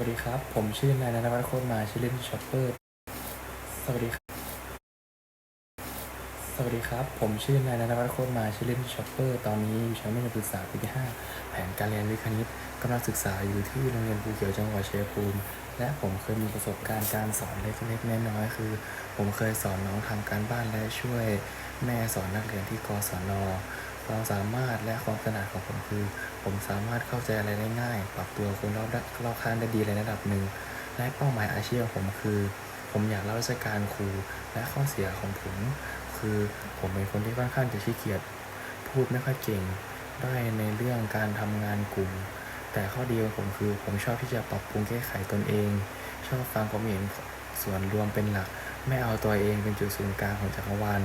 วัสดีครับ ผมชื่อนายนันทวัฒน์โคตรมาชื่อเล่นช็อปเปอร์ สวัสดีครับ สวัสดีครับ ผมชื่อนายนันทวัฒน์โคตรมาชื่อเล่นช็อปเปอร์ ตอนนี้อยู่ชั้นมัธยมศึกษาปีที่ 5 แผนการเรียนวิทย์คณิตกำลังศึกษาอยู่ที่โรงเรียนภูเขียวจังหวัดชัยภูมิ และผมเคยมีประสบการณ์การสอนเล็กๆน้อยๆคือ ผมเคยสอนน้องทำการบ้านและช่วยแม่สอนนักเรียนที่กศน ความสามารถและความถนัดของผมคือ ผมสามารถเข้าใจอะไรได้ง่าย ปรับตัวคนรอบด้านรอบข้างได้ดีในระดับหนึ่ง และเป้าหมายอาชีพของผมคือ ผมอยากรับราชการครูและข้อเสียของผม คือผมเป็นคนที่ค่อนข้างจะขี้เกียจพูดไม่ค่อยเก่งได้ในเรื่องการทำงานกลุ่ม แต่ข้อดีของผมคือ ผมชอบที่จะปรับปรุงแก้ไขตนเอง ชอบฟังความเห็นส่วนรวมเป็นหลัก ไม่เอาตัวเองเป็นจุดศูนย์กลางของจักรวาล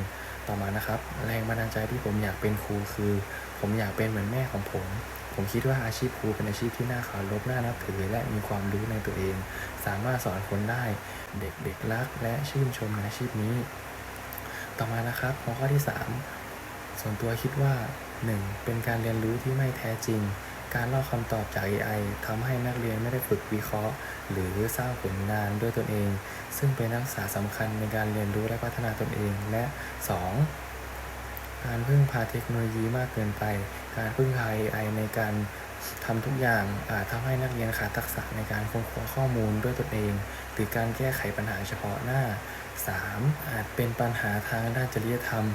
ต่อมานะครับ แรงบันดาลใจที่ผมอยากเป็นครูคือ ผมอยากเป็นเหมือนแม่ของผม ผมคิดว่าอาชีพครูเป็นอาชีพที่น่าเคารพน่านับถือและมีความรู้ในตัวเอง สามารถสอนคนได้ เด็กๆรัก และชื่นชมในอาชีพนี้ ต่อมานะครับหัวข้อที่ 3 ส่วนตัวคิดว่า 1. เป็นการเรียนรู้ที่ไม่แท้จริง การลอกคำตอบจาก AI ทำให้นักเรียนไม่ได้ฝึกวิเคราะห์ หรือสร้างผลงานด้วยตนเอง ซึ่งเป็นนักศึกษาสำคัญในการเรียนรู้และพัฒนาตนเอง และ 2. การพึ่งพาเทคโนโลยีมากเกินไป การพึ่งพา AI ในการทำทุกอย่างอาจทำให้นักเรียนขาดทักษะในการค้นคว้าข้อมูลด้วยตนเอง หรือการแก้ไขปัญหาเฉพาะหน้า 3. อาจเป็นปัญหาทางด้านจริยธรรม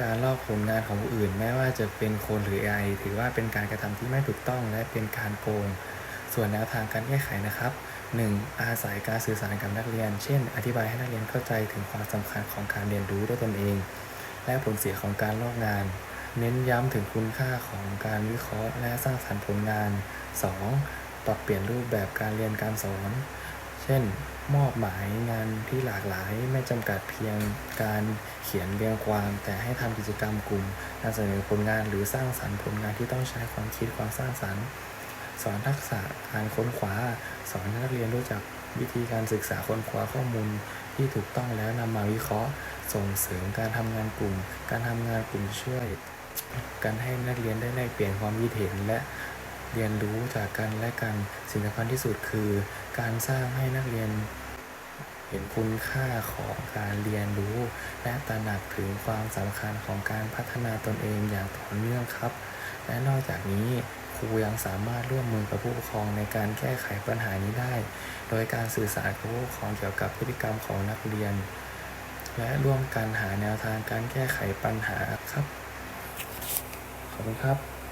การลอกผลงานของผู้อื่นแม้ว่าจะเป็นคนหรือ AI ถือว่าเป็นการกระทำที่ไม่ถูกต้องและเป็นการโกง ส่วนแนวทางการแก้ไขนะครับ 1. อาศัยการสื่อสารกับนักเรียน เช่น อธิบายให้นักเรียนเข้าใจถึงความสำคัญของการเรียนรู้ด้วยตนเอง และผลเสียของการลอกงาน เน้นย้ำถึงคุณค่าของการวิเคราะห์และสร้างสรรค์ผลงาน 2. ปรับเปลี่ยนรูปแบบการเรียนการสอน เช่น มอบหมายงานที่หลากหลายไม่จำกัดเพียงการเขียนเรียงความ แต่ให้ทำกิจกรรมกลุ่มนำเสนอผลงานหรือสร้างสรรค์ผลงานที่ต้องใช้ความคิดความสร้างสรรค์ สอนทักษะการค้นคว้า สอนนักเรียนรู้จักวิธีการศึกษาค้นคว้าข้อมูลที่ถูกต้องแล้วนำมาวิเคราะห์ ส่งเสริมการทำงานกลุ่ม การทำงานกลุ่มช่วยการให้นักเรียนได้แลกเปลี่ยนความคิดเห็นและ เรียนรู้จากกันและกันสิ่งสำคัญที่สุดคือ การสร้างให้นักเรียน เห็นคุณค่าของการเรียนรู้ และตระหนักถึงความสำคัญของการพัฒนาตนเองอย่างต่อเนื่องครับ และนอกจากนี้ครูยังสามารถร่วมมือกับผู้ปกครองในการแก้ไขปัญหานี้ได้ โดยการสื่อสารกับผู้ปกครองเกี่ยวกับพฤติกรรมของนักเรียน และร่วมกันหาแนวทางการแก้ไขปัญหาครับ ขอบคุณครับ